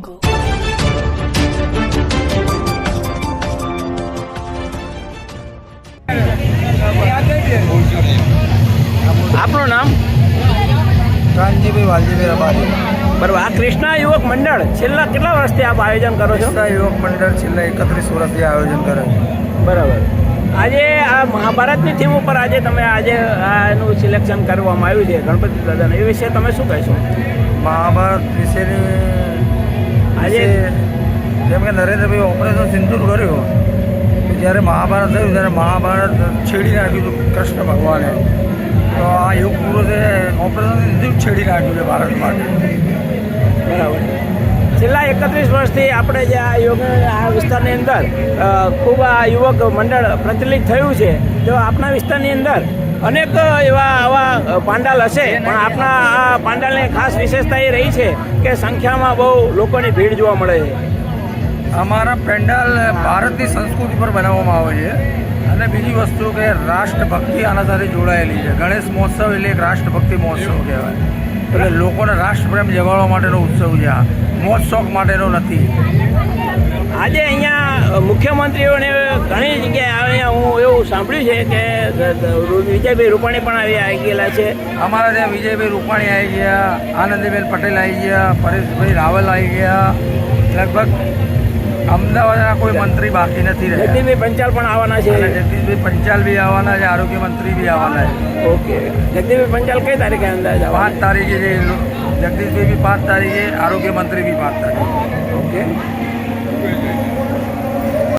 jungle. આપનું નામ? કાનજીભાઈ વાલજીભાઈ રબારી બરાબર. આ કૃષ્ણા યુવક મંડળ છેલ્લા કેટલા વર્ષથી આપ આયોજન કરો છો? કૃષ્ણા યુવક મંડળ છેલ્લા એકત્રીસ વર્ષથી આયોજન કરે છે. બરાબર. આજે આ મહાભારતની થીમ ઉપર આજે તમે આજે આનું સિલેક્શન કરવામાં આવ્યું છે ગણપતિ દાદાને. એ વિશે તમે શું કહેશો? મહાભારત વિશેની જેમ કે નરેન્દ્રભાઈ ઓપરેશન સિંદૂર કર્યું. જ્યારે મહાભારત થયું, ત્યારે મહાભારત છેડી નાખ્યું હતું કૃષ્ણ ભગવાને. તો આ યુગ પુરુષે ઓપરેશન સિંદૂર છેડી નાખ્યું છે ભારત માટે. બરાબર. છેલ્લા એકત્રીસ વર્ષથી આપણે જે આ યોગ, આ વિસ્તારની અંદર ખૂબ આ યુવક મંડળ પ્રચલિત થયું છે. તો આપણા વિસ્તારની અંદર અનેક એવા, આવા પાંડાલ હશે, પણ આપણા આ પાંડાલની ખાસ વિશેષતા એ રહી છે કે સંખ્યામાં બહુ લોકોની ભીડ જોવા મળે છે. અમારા પેન્ડાલ ભારતની સંસ્કૃતિ પર બનાવવામાં આવે છે. અને બીજી વસ્તુ કે રાષ્ટ્રભક્તિ આના સાથે જોડાયેલી છે. ગણેશ મહોત્સવ એટલે એક રાષ્ટ્રભક્તિ મહોત્સવ કહેવાય. એટલે લોકોને રાષ્ટ્રપ્રેમ જગાડવા માટેનો ઉત્સવ છે આ. મોજ શોખ માટેનો નથી. આજે અહીંયા મુખ્યમંત્રીઓને ઘણી જગ્યાએ અહીંયા હું એવું સાંભળ્યું છે કે વિજયભાઈ રૂપાણી પણ આવી આવી ગયેલા છે. અમારા ત્યાં વિજયભાઈ રૂપાણી આવી ગયા આનંદીબેન પટેલ આવી ગયા પરેશભાઈ રાવલ આવી ગયા. લગભગ અમદાવાદના કોઈ મંત્રી બાકી નથી રહ્યા. જગદીશભાઈ પંચાલ પણ આવવાના છે. જગદીશભાઈ પંચાલ બી આવવાના છે આરોગ્ય મંત્રી બી આવવાના છે. ઓકે. જગદીશભાઈ પંચાલ કઈ તારીખે અંદાજ પાંચ તારીખે છે જગદીશભાઈ બી પાંચ તારીખે આરોગ્ય મંત્રી બી પાંચ તારીખે. ઓકે.